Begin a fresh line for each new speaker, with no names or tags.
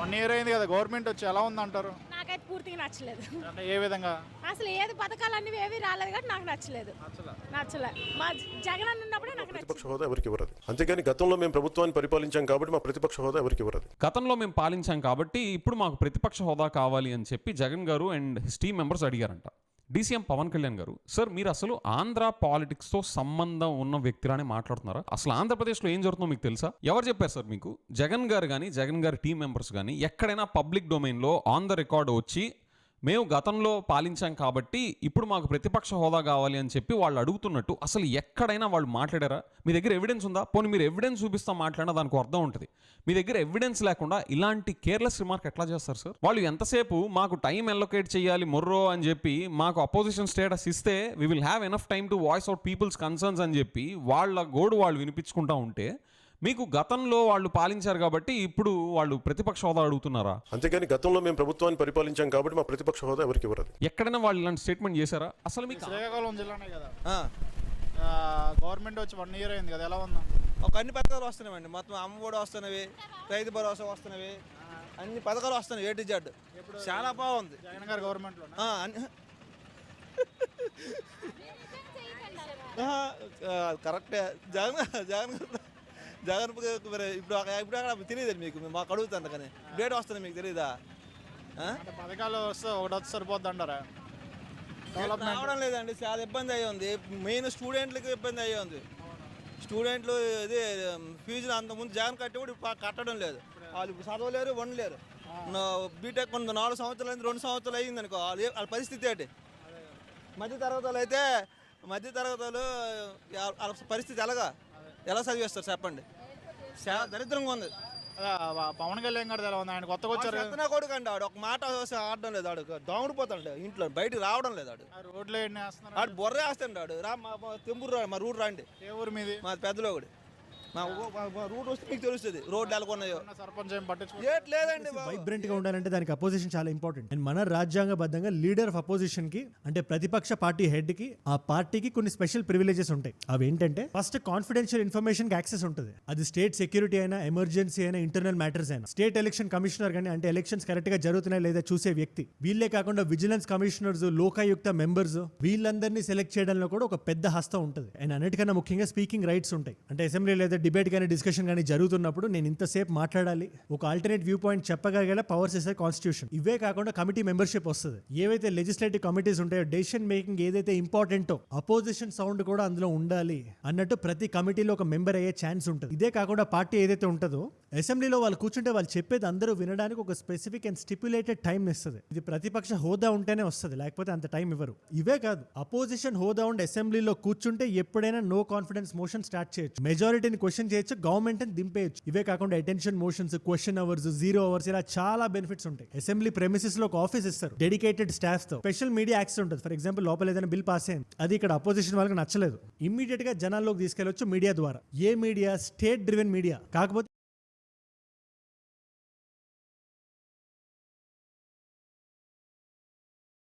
One year అయింది కదా government వచ్చి ఎలా ఉంది అంటారు
నాకైతే పూర్తిగా నచ్చలేదు.
అంటే ఏ విధంగా?
అసలు ఏది పథకాలు అన్నీ ఏవి రాలేదు కాబట్టి నాకు నచ్చలేదు. నచ్చలే? మా జగన్ అన్న ఉన్నప్పుడే నాకు
ప్రతిపక్ష హోదా ఎవరికి ఇవ్వరదు. అంతేగాని గతంలో మేము ప్రభుత్వాన్ని పరిపాలించాం కాబట్టి మా ప్రతిపక్ష హోదా ఎవరికి ఇవ్వరదు.
గతంలో మేము పాలించాం కాబట్టి ఇప్పుడు మాకు ప్రతిపక్ష హోదా కావాలి అని చెప్పి Jagan garu and his team members అడిగారంట. డీసీఎం పవన్ కళ్యాణ్ గారు సార్ మీరు అసలు ఆంధ్ర పాలిటిక్స్తో సంబంధం ఉన్న వ్యక్తిలానే మాట్లాడుతున్నారా? అసలు ఆంధ్రప్రదేశ్లో ఏం జరుగుతుందో మీకు తెలుసా? ఎవరు చెప్పారు సార్ మీకు? జగన్ గారు కానీ జగన్ గారి టీం మెంబర్స్ కానీ ఎక్కడైనా పబ్లిక్ డొమైన్లో ఆన్ ద రికార్డ్ వచ్చి మేము గతంలో పాలించాం కాబట్టి ఇప్పుడు మాకు ప్రతిపక్ష హోదా కావాలి అని చెప్పి వాళ్ళు అడుగుతున్నట్టు అసలు ఎక్కడైనా వాళ్ళు మాట్లాడారా? మీ దగ్గర ఎవిడెన్స్ ఉందా? పోనీ మీరు ఎవిడెన్స్ చూపిస్తా మాట్లాడినా దానికి అర్థం ఉంటుంది. మీ దగ్గర ఎవిడెన్స్ లేకుండా ఇలాంటి కేర్లెస్ రిమార్క్ ఎట్లా చేస్తారు సార్? వాళ్ళు ఎంతసేపు మాకు టైం ఎల్లొకేట్ చేయాలి మొర్రో అని చెప్పి మాకు అపోజిషన్ స్టేటస్ ఇస్తే we will have enough time to voice out people's concerns అని చెప్పి వాళ్ళ గోడు వాళ్ళు వినిపించుకుంటా ఉంటే మీకు గతంలో వాళ్ళు పాలించారు కాబట్టి ఇప్పుడు వాళ్ళు ప్రతిపక్ష హోదా అడుగుతున్నారా?
అంతేగాని గతంలో మేము ప్రభుత్వాన్ని పరిపాలించాం కాబట్టి మా ప్రతిపక్ష హోదా ఎవరికి ఇవ్వరదు.
ఎక్కడైనా వాళ్ళు ఇలాంటి స్టేట్మెంట్ చేశారా? అసలు మీకు
శ్రీకాకుళం జిల్లానే కదా.
ఆ,
గవర్నమెంట్ వచ్చి వన్ ఇయర్ అయింది కదా ఎలా ఉందా?
ఒక అన్ని పథకాలు వస్తున్నాయండి. మొత్తం అమ్మ కూడా వస్తున్నవి రైతు భరోసా వస్తున్నవి అన్ని పథకాలు వస్తున్నాయి ఏ టు జెడ్ చాలా బాగుంది.
జగన్ గారి గవర్నమెంట్లో
కరెక్టే జగన్ జగన్ జగన్ మరి ఇప్పుడు ఇప్పుడు అక్కడ తెలియదు మీకు మాకు అడుగుతాను కానీ డేట్ వస్తుంది మీకు తెలియదా
పథకాలు వస్తే ఒకటి సరిపోద్ది అంటారా?
రావడం లేదండి చాలా ఇబ్బంది అయ్యి ఉంది. మెయిన్ స్టూడెంట్లకి ఇబ్బంది అయ్యి ఉంది. స్టూడెంట్లు ఇది ఫీజులు అంతకుముందు జగన్ కట్టి కూడా ఇప్పుడు కట్టడం లేదు. వాళ్ళు ఇప్పుడు చదవలేరు వండలేరు బీటెక్ కొంత నాలుగు సంవత్సరాలు అయింది రెండు సంవత్సరాలు అయింది అనుకో వాళ్ళ వాళ్ళ పరిస్థితి ఏంటి? మధ్య తరగతులు అయితే మధ్య తరగతులు వాళ్ళ పరిస్థితి ఎలాగా? ఎలా చదివేస్తారు చెప్పండి? చాలా దరిద్రంగా ఉంది.
పవన్ కళ్యాణ్ గారిది ఎలా ఉంది? ఆయన కొత్తగా వచ్చారు
కొడుకు అండి ఆడు. ఒక మాట ఆడడం లేదు ఆడు. దోమడిపోతాడు ఇంట్లో బయటికి రావడం లేదు ఆడు.
రోడ్లు
ఆడు బొర్ర వేస్తాడు రా మా తెంబూరు రా మా రూట్ రండి.
ఏ ఊరు మీది?
మా పెద్దలో ఒకటి రూట్ వస్తే మీకు తెలుస్తుంది. రోడ్లు ఎలా ఉన్నాయో
ఉన్న సర్పంచ్ ఏం పట్టించుకో
ఏట్ లేదండి.
వైబ్రెంట్గా ఉండాలంటే దానికి అపోజిషన్ చాలా ఇంపార్టెంట్ అండ్ మన రాజ్యాంగబద్ధంగా లీడర్ ఆఫ్ అపోజిషన్కి అంటే ప్రతిపక్ష పార్టీ హెడ్కి ఆ పార్టీకి కొన్ని స్పెషల్ ప్రివిలేజెస్ ఉంటాయి. అవి ఏంటంటే ఫస్ట్ కాన్ఫిడెన్షియల్ ఇన్ఫర్మేషన్కి యాక్సెస్ ఉంటుంది. అది స్టేట్ సెక్యూరిటీ అయినా ఎమర్జెన్సీ అయినా ఇంటర్నల్ మ్యాటర్స్ అయినా. స్టేట్ ఎలక్షన్ కమిషనర్ కానీ అంటే ఎలక్షన్స్ కరెక్ట్గా జరుగుతున్నాయి లేదా చూసే వ్యక్తి. వీళ్ళే కాకుండా విజిలెన్స్ కమిషనర్స్ లోకాయుక్త మెంబర్స్ వీళ్ళందరినీ సెలెక్ట్ చేయడంలో కూడా ఒక పెద్ద హస్తం ఉంటుంది. అండ్ అన్నిటికన్నా ముఖ్యంగా స్పీకింగ్ రైట్స్ ఉంటాయి. అంటే అసెంబ్లీ లేదా డిబేట్ కానీ డిస్కషన్ కానీ జరుగుతున్నప్పుడు నేను ఇంతసేపు మాట్లాడాలి. ఒక ఆల్టర్నేట్ వ్యూ పాయింట్ చెప్పగలిగేలా పవర్స్ ఇస్తే కాన్స్టిట్యూషన్ ఇవే కాకుండా కమిటీ మెంబర్షిప్ వస్తుంది. ఏవైతే లెజిస్లేటివ్ కమిటీస్ ఉంటాయో డెసిషన్ మేకింగ్ ఏదైతే ఇంపార్టెంటో అపోజిషన్ సౌండ్ కూడా అందులో ఉండాలి అన్నట్టు ప్రతి కమిటీలో ఒక మెంబర్ అయ్యే ఛాన్స్ ఉంటుంది. ఇదే కాకుండా పార్టీ ఏదైతే ఉంటుందో అసెంబ్లీలో వాళ్ళు కూర్చుంటే వాళ్ళు చెప్పేది అందరూ వినడానికి ఒక స్పెసిఫిక్ అండ్ స్టిప్యులేటెడ్ టైం ఇస్తుంది. ఇది ప్రతిపక్ష హోదా ఉంటేనే వస్తుంది లేకపోతే అంత టైం ఇవ్వరు. ఇవే కాదు అపోజిషన్ హోదా ఉండి అసెంబ్లీలో కూర్చుంటే ఎప్పుడైనా నో కాన్ఫిడెన్స్ మోషన్ స్టార్ట్ చేయొచ్చు. మెజారిటీని క్వశ్చన్ చేయొచ్చు గవర్నమెంట్ దింపేయచ్చు. ఇవే కాకుండా attention motions question hours zero hours ఇలా చాలా బెనిఫిట్స్ ఉంటాయి. అసెంబ్లీ ప్రెమిసెస్లో ఒక ఆఫీస్ ఇస్తారు డెడికేటెడ్ స్టాఫ్తో స్పెషల్ మీడియా యాక్సెస్ ఉంటుంది. ఫర్ ఎగ్జాంపుల్ లోపల ఏదైనా బిల్ పాస్ అయింది అది ఇక్కడ అపోజిషన్ వాళ్ళకి నచ్చలేదు. ఇమ్మీడియట్గా జనాల్లోకి తీసుకెళ్ళొచ్చు మీడియా ద్వారా. ఏ మీడియా? State driven media. కాకపోతే